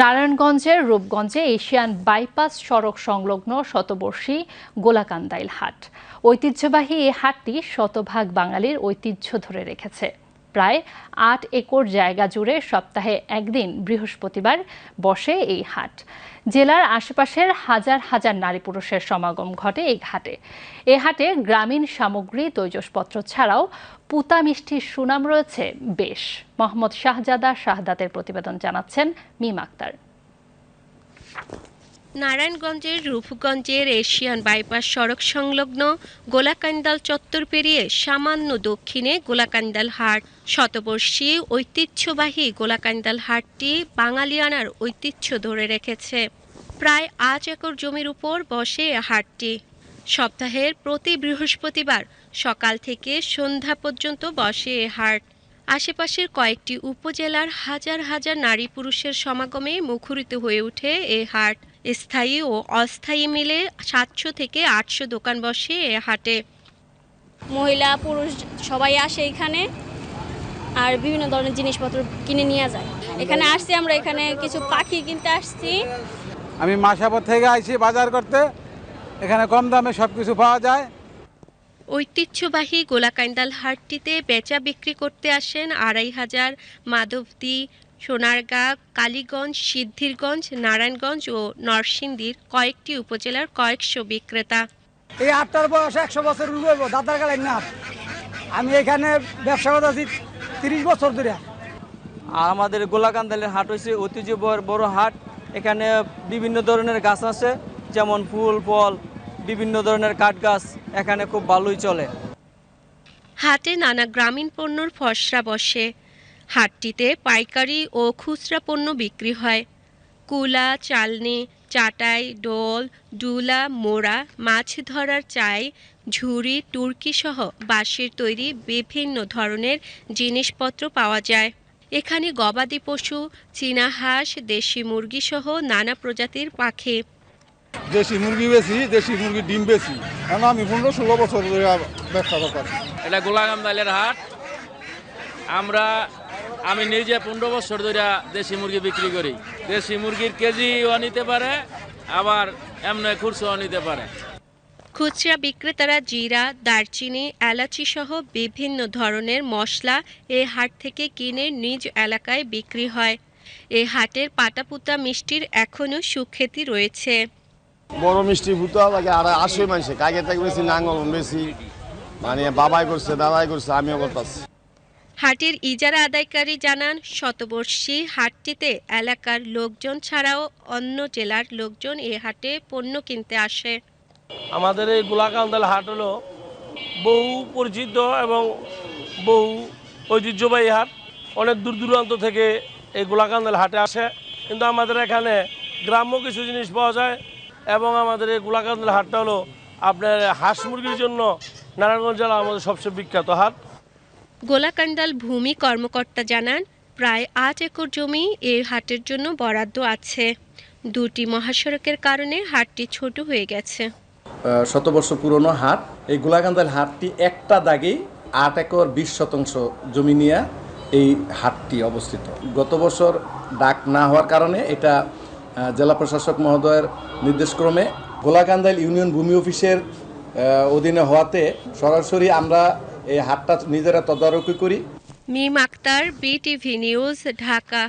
নারায়ণগঞ্জের রূপগঞ্জে Asian bypass সড়ক সংলগ্ন শতবর্ষী গোলাকান্দাইল হাট। ঐতিহ্যবাহী এ হাটটি শতভাগ বাঙালির ঐতিহ্য ধরে রেখেছে। প্রায় আট একর জায়গা জুড়ে সপ্তাহে একদিন বৃহস্পতিবার বসে এই হাট। জেলার আশেপাশের হাজার হাজার নারী পুরুষের সমাগম ঘটে এই ঘাটে এ হাটে গ্রামীণ সামগ্রী, তৈজসপত্র ছাড়াও পুতা মিষ্টির সুনাম রয়েছে বেশ। মোহাম্মদ শাহজাদা শাহদাতের প্রতিবেদন জানাচ্ছেন মিম আক্তার। নারায়ণগঞ্জের, রূপগঞ্জের এশিয়ান বাইপাস সড়ক সংলগ্ন গোলাকান্দাল চত্বর পেরিয়ে সামান্য দক্ষিণে গোলাকান্দাল হাট। শতবর্ষী ঐতিহ্যবাহী গোলাকান্দাল হাটটি বাঙালিয়ানার ঐতিহ্য ধরে রেখেছে। প্রায় আট একর জমির উপর বসে হাটটি। সপ্তাহের প্রতি বৃহস্পতিবার সকাল থেকে সন্ধ্যা পর্যন্ত বসে এ হাট। আশেপাশের কয়েকটি উপজেলার হাজার হাজার নারী পুরুষের সমাগমে মুখরিত হয়ে ওঠে এ হাট। স্থায়ী ও অস্থায়ী মিলে সাতশো থেকে আটশো দোকান বসে এ হাটে। মহিলা পুরুষ সবাই আসে এখানে আর বিভিন্ন ধরনের জিনিসপত্র কিনে নিয়ে যায়। এখানে আসছি আমরা এখানে কিছু পাখি কিনতে আসছি। আমি মাসাপর থেকে আইছি বাজার করতে। এখানে কম দামে সব কিছু পাওয়া যায়। ঐতিহ্যবাহী গোলাকান্দাল হাটটিতে বেচা বিক্রি করতে আসেন আড়াই হাজার মাধবদী সোনারগাঁ কালীগঞ্জ সিদ্ধিরগঞ্জ নারায়ণগঞ্জ ও নরসিংদীর কয়েকটি উপজেলার কয়েকশো বিক্রেতা। এই আটটার বয়স একশো বছর দাদার কালের না। আমি এখানে ব্যবসা করতেছি তিরিশ বছর ধরে। আর আমাদের গোলাকান্দালের হাট হয়েছে ঐতিহ্য বড় বড় হাট। এখানে বিভিন্ন ধরনের গাছ আছে যেমন ফুল ফল বিভিন্ন ধরনের কাঠ গাছ এখানে খুব ভালোই চলে। হাটে নানা গ্রামীণ পণ্যর ফসরা বসে। হাটটিতে পাইকারি ও খুচরা পণ্য বিক্রি হয়। কুলা চালনি চাটাই ডোল ডুলা মোড়া মাছ ধরার চাই ঝুড়ি তুর্কি সহ বাঁশের তৈরি বিভিন্ন ধরনের জিনিসপত্র পাওয়া যায়। এখানে গবাদি পশু চীনা হাঁস দেশি মুরগি সহ নানা প্রজাতির পাখি। দেশি মুরগি বেশি দেশি মুরগি ডিম বেশি। কারণ আমি পনেরো ষোলো বছর ধরে ব্যবসা করতেছি। এটা গোলাগামদালের হাট। আমরা আমি নিজে পনেরো বছর ধরে দেশি মুরগি বিক্রি করি। দেশি মুরগির কেজিও নিতে পারে আবার এমনি খুরসাও নিতে পারে। খুচরা বিক্রেতারা জিরা দারচিনি এলাচি সহ বিভিন্ন ধরনের মশলা এ হাট থেকে কিনে নিজ এলাকায় বিক্রি হয়। এ হাটের পাটাপুতা মিষ্টির এখনও সুখ্যাতি রয়েছে। বড় মিষ্টি ফুটা লাগে আর আসে মানুষে কাগে থেকে বেশি নাঙ্গল বেশি। মানে বাবাই করছে দাদাই করছে আমিও করতেছি। হাটের ইজারা আদায়কারী জানান, শতবর্ষী হাটটিতে এলাকার লোকজন ছাড়াও অন্য জেলার লোকজন এ হাটে পণ্য কিনতে আসে। আমাদের এই গোলাকান্দাল হাট হলো বহু পরিচিত এবং বহু ঐতিহ্যবাহী হাট। অনেক দূর দূরান্ত থেকে এই গোলাকান্দাল হাটে আসে। কিন্তু আমাদের এখানে গ্রাম্য কিছু জিনিস পাওয়া যায় এবং আমাদের এই গোলাকান্দাল হাটটা হলো আপনার হাঁস মুরগির জন্য নারায়ণগঞ্জ জেলা আমাদের সবচেয়ে বিখ্যাত হাট। গোলাকান্দাল ভূমি কর্মকর্তা জানান, প্রায় আট একর জমি এই হাটের জন্য বরাদ্দ আছে। দুটি মহাসড়কের কারণে হাটটি ছোট হয়ে গেছে। শতবর্ষ পুরনো হাট। এই গোলাকান্দাল হাটটি একটা দাগেই আট একর বিশ শতাংশ জমি নিয়ে এই হাটটি অবস্থিত। গত বছর ডাক না হওয়ার কারণে এটা জেলা প্রশাসক মহোদয়ের নির্দেশক্রমে গোলাকান্দাল ইউনিয়ন ভূমি অফিসের অধীনে হওয়াতে সরাসরি আমরা এই হাটটা নিজেরা তদারকি করি। Mim Akter BTV news Dhaka.